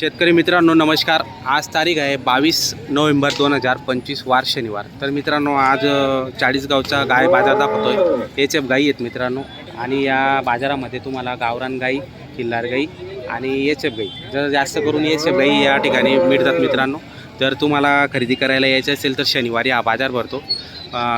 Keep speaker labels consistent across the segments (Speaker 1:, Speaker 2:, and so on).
Speaker 1: शेतकरी मित्रांनो नमस्कार. आज तारीख आहे बावीस नोव्हेंबर दोन हजार पंचवीस वार शनिवार. तर मित्रांनो आज चाळीसगावचा गाय बाजार दाखवतोय. एच एफ गाई आहेत मित्रांनो. आणि या बाजारामध्ये तुम्हाला गावरान गाई किल्लार गाई आणि एच एफ गाई. जर जास्त करून एच एफ गाई या ठिकाणी मिळतात मित्रांनो. जर तुम्हाला खरेदी करायला यायचं असेल तर शनिवारी हा बाजार भरतो.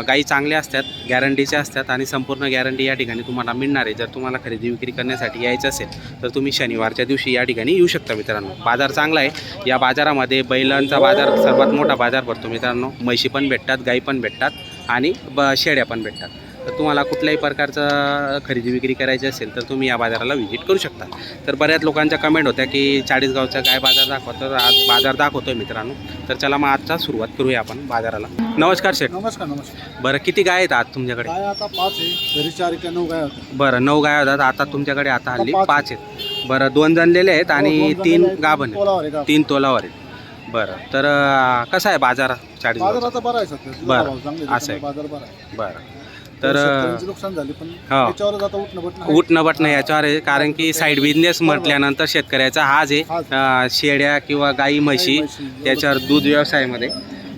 Speaker 1: गाई चांगल्या असतात गॅरंटीच्या असतात आणि संपूर्ण गॅरंटी या ठिकाणी तुम्हाला मिळणार आहे. जर तुम्हाला खरेदी विक्री करण्यासाठी यायचं असेल तर तुम्ही शनिवारच्या दिवशी या ठिकाणी येऊ शकता मित्रांनो. बाजार चांगला आहे. या बाजारामध्ये बैलांचा बाजार सर्वात मोठा बाजार भरतो मित्रांनो. म्हशी पण भेटतात गाई पण भेटतात आणि ब शेळ्या पण भेटतात. तर तुम्हाला कुठल्याही प्रकारचं खरेदी विक्री करायची असेल तर तुम्ही या बाजाराला व्हिजिट करू शकता. तर बऱ्याच लोकांच्या कमेंट होत्या की चाळीसगावचा काय बाजार दाखवतो तर आज बाजार दाखवतोय मित्रांनो. तर चला मग आजचा सुरुवात करूया आपण बाजाराला. नमस्कार शेठ.
Speaker 2: नमस्कार नमस्कार.
Speaker 1: बरं किती गाय आहेत आज तुमच्याकडे?
Speaker 2: आता पाच आहे घरी चार किंवा नऊ गाय होत्या.
Speaker 1: बरं नऊ गाय होतात आता तुमच्याकडे आता हल्ली
Speaker 2: पाच
Speaker 1: पाच आहेत. बरं दोन जनलेले आहेत आणि
Speaker 2: हो, दोन
Speaker 1: तीन गाभण आहेत.
Speaker 2: तोलावर आहे का?
Speaker 1: तीन तोलावर आहेत. बरं तर अं, कसा आहे बाजार चाळीस
Speaker 2: बाजार आता बरा आहे सध्या. दुधाचा
Speaker 1: बरं.
Speaker 2: भाव चांगले
Speaker 1: असं आहे.
Speaker 2: बाजार बरा आहे.
Speaker 1: बरं. तर
Speaker 2: शेतकऱ्यांची नुकसान झाली पण
Speaker 1: हा.
Speaker 2: त्याच्यावरच आता उठणं बटणं आहे.
Speaker 1: उठणं बटणं याच्यावर आहे कारण की साईड बिझनेस म्हटल्यानंतर शेतकऱ्याचा हाच आहे. अं, शेळ्या किंवा गाई म्हशी
Speaker 2: म्हशी, एवढं
Speaker 1: त्याच्यावर दूध व्यवसायामध्ये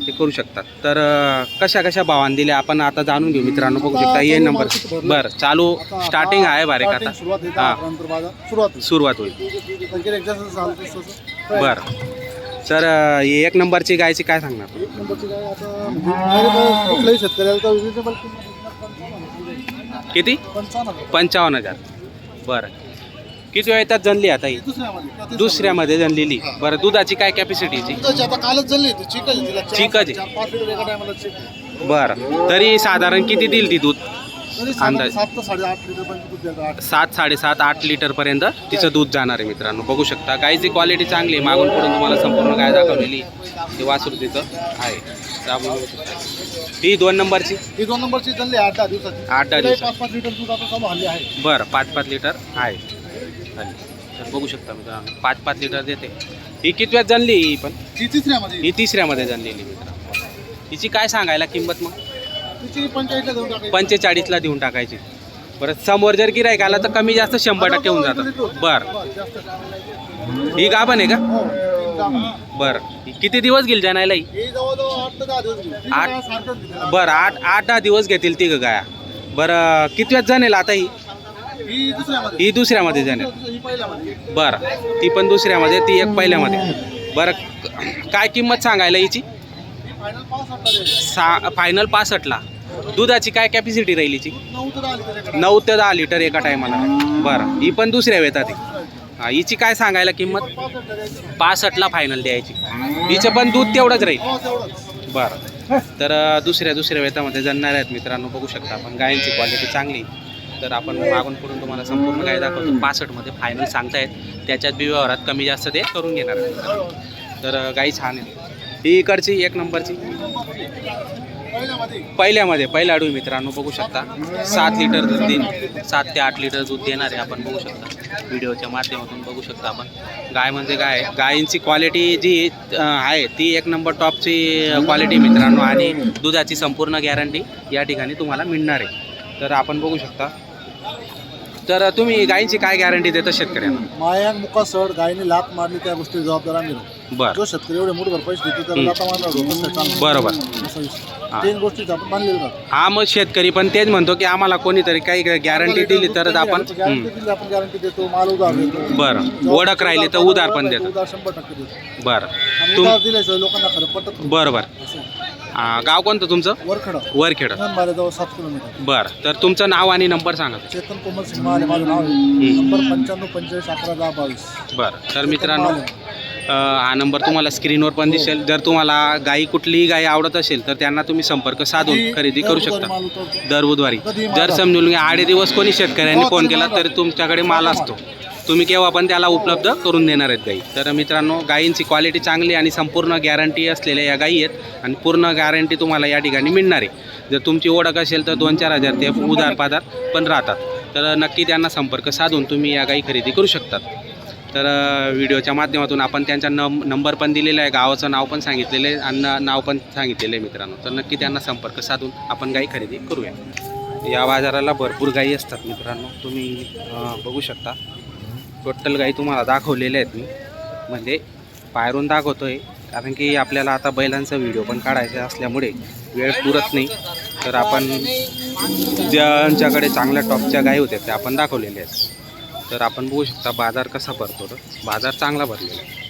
Speaker 1: ते करू शकतात तर अं, कशा कशा भावाने दिल्या आपण आता जाणून घेऊ मित्रांनो बघू शकता ये
Speaker 2: चालू
Speaker 1: नंबर
Speaker 2: भरलं.
Speaker 1: बरं चालू
Speaker 2: आता
Speaker 1: स्टार्टिंग
Speaker 2: हा
Speaker 1: आहे बारीक
Speaker 2: starting
Speaker 1: आता
Speaker 2: सुरुवात आहे
Speaker 1: हा.
Speaker 2: बाजार सुरुवात होईल.
Speaker 1: सुरुवात होईल
Speaker 2: तर गेलं जसं झालं तसं तसं.
Speaker 1: बरं तर अं, ही एक नंबरची गायची काय सांगणार
Speaker 2: एक नंबरची गाय आता म्हणजे कुठल्याही शेतकऱ्याला तर reasonable किंमत
Speaker 1: किती?
Speaker 2: पंचावन्न हजार.
Speaker 1: बरं. किती वेळ येतात जनली आता ही?
Speaker 2: दुसऱ्यामध्ये.
Speaker 1: जनलेली बरं दुधाची काय कॅपॅसिटीची
Speaker 2: चिकन आहे.
Speaker 1: बरं. तरी साधारण किती देईल ती दूध? अंदाज.
Speaker 2: सात
Speaker 1: साडेसात आठ लिटरपर्यंत तिचं दूध जाणार आहे मित्रांनो. बघू शकता. गायची क्वालिटी चांगली आहे. मागून पुढून तुम्हाला संपूर्ण गाय दाखवलेली ते वासरू तिचं आहे. ही दोन नंबरची?
Speaker 2: ही दोन नंबरची चालली आठ दहा दिवसाची.
Speaker 1: आठ दहा दिवसाची.
Speaker 2: पाच पाच लिटर दूध आता चालू हल्ली आहे.
Speaker 1: बरं पाच पाच लिटर आहे. चालेल. तर बघू शकता मित्रांनो पाच पाच लिटर देते. ही कितव्यात जनली ही पण?
Speaker 2: ती तिसऱ्यामध्ये.
Speaker 1: ही तिसऱ्यामध्ये जनलेली मित्रांनो. हिची काय सांगायला किंमत मग?
Speaker 2: तिची पंचायतला देऊन टाकायची.
Speaker 1: पंचेचाळीसला देऊन टाकायची. बरं समोर जर गिरायक आला तर कमी जास्त शंभर टक्के होऊन जातं. बरं.
Speaker 2: जास्त
Speaker 1: ही गाभण आहे का?
Speaker 2: हो.
Speaker 1: बरं. किती दिवस घेईल जाणायला
Speaker 2: आठ.
Speaker 1: बरं आठ आठ दहा दिवस घेतील ती गाया. बरं कितव्यात जाणेल आता ही?
Speaker 2: ही दुसऱ्यामध्ये.
Speaker 1: जाणेल बरं ती पण दुसऱ्यामध्ये ती एक पहिल्यामध्ये. बरं काय किंमत सांगायला हिची. सा फायनल पासष्टला. दुधाची काय कॅपॅसिटी राहील हिची?
Speaker 2: नऊ ते दहा लिटर एका
Speaker 1: टायमाला. बरं ही पण दुसऱ्या वेतात हा, हिची काय सांगायला किंमत? पासष्टला फायनल द्यायची. हिचं पण दूध तेवढंच राहील. बरं. तर दुसऱ्या दुसऱ्या वेतामध्ये जणणार आहेत मित्रांनो बघू शकता आपण. गायांची क्वालिटी चांगली. तर आपण मागून पुढून तुम्हाला संपूर्ण गाय दाखवतो. पासष्टमध्ये फायनल सांगतायत. त्याच्यात बी व्यवहारात कमी जास्त ते करून घेणार आहेत. तर गाई छान आहे ही इकडची एक नंबरची.
Speaker 2: पहिल्यामध्ये?
Speaker 1: पहिला आडू मित्रांनो बघू शकता. सात लिटर दूध देईन. सात ते आठ लिटर दूध देणार आहे आपण बघू शकता. व्हिडिओच्या माध्यमातून बघू शकता आपण. गाय म्हणजे गाय. गायींची क्वालिटी जी आहे ती एक नंबर टॉपची क्वालिटी मित्रांनो. आणि दुधाची संपूर्ण गॅरंटी या ठिकाणी तुम्हाला मिळणार आहे. तर आपण बघू शकता. तर तुम्ही गायींची काय गॅरंटी देता शेतकऱ्यांना?
Speaker 2: मायान मुका सड गायने लात मारली त्या गोष्टी जबाबदार आम्ही.
Speaker 1: बरं.
Speaker 2: जो शेतकरी एवढे मूठभर पैसे देतो त्याला.
Speaker 1: बरोबर. हा.
Speaker 2: तीन गोष्टी आपण मानलेलं जातं.
Speaker 1: हा मग शेतकरी पण तेच म्हणतो की आम्हाला कोणीतरी काही गॅरंटी दिली तरच आपण
Speaker 2: गॅरंटी. दिली आपण गॅरंटी देतो माल उधार देतो.
Speaker 1: बरं. ओळख राहिली तर उधार पण देतो
Speaker 2: उधार शंभर टक्के देतो.
Speaker 1: बरं.
Speaker 2: आणि
Speaker 1: तुम
Speaker 2: उधार दिल्याशिवाय लोकांना खरं पटत नाही.
Speaker 1: बरोबर.
Speaker 2: असं आहे.
Speaker 1: आ, गाव कोणतं तुमचं?
Speaker 2: वरखडा.
Speaker 1: वरखेड.
Speaker 2: जवळ सात किलोमीटर.
Speaker 1: बरं. तर तुमचं नाव आणि नंबर सांगा.
Speaker 2: चेतन कोमल सिंग महाले माझं नाव आहे. नंबर पंच्याण्णव पंचेचाळीस अकरा दहा बावीस.
Speaker 1: बरं. तर मित्रांनो हा नंबर तुम्हाला स्क्रीनवर पण दिसेल. जर तुम्हाला गाई कुठलीही गाई आवडत असेल तर त्यांना तुम्ही संपर्क साधून खरेदी करू शकता. दर बुधवारी जर समजून घ्या आडे दिवस कोणी शेतकऱ्यांनी फोन केला तरी तुमच्याकडे माल असतो. तुम्ही केव्हा पण त्याला उपलब्ध करून देणार आहेत गाई. तर मित्रांनो गायींची क्वालिटी चांगली आणि संपूर्ण गॅरंटी असलेल्या या गायी आहेत आणि पूर्ण गॅरंटी तुम्हाला या ठिकाणी मिळणार आहे. जर तुमची ओळख असेल तर दोन चार हजार ते उधार पाधार पण राहतात. तर नक्की त्यांना संपर्क साधून तुम्ही या गायी खरेदी करू शकतात. तर व्हिडिओच्या माध्यमातून आपण त्यांचा नम नंबर पण दिलेला आहे गावाचं नाव पण सांगितलेलं आहे आणि नाव पण सांगितलेलं आहे मित्रांनो. तर नक्की त्यांना संपर्क साधून आपण गाई खरेदी करूया. या बाजाराला भरपूर गाई असतात मित्रांनो. तुम्ही बघू शकता. टोटल गाई तुम्हाला दाखवलेल्या आहेत मी. म्हणजे बाहेरून दाखवतो आहे कारण की आपल्याला आता बैलांचा व्हिडिओ पण काढायचा असल्यामुळे वेळ पुरत नाही. तर आपण ज्यांच्याकडे चांगल्या टॉपच्या गायी होत्या त्या आपण दाखवलेल्या आहेत. तर आपण बघू शकता बाजार कसा भरतो तर. बाजार चांगला भरलेला आहे.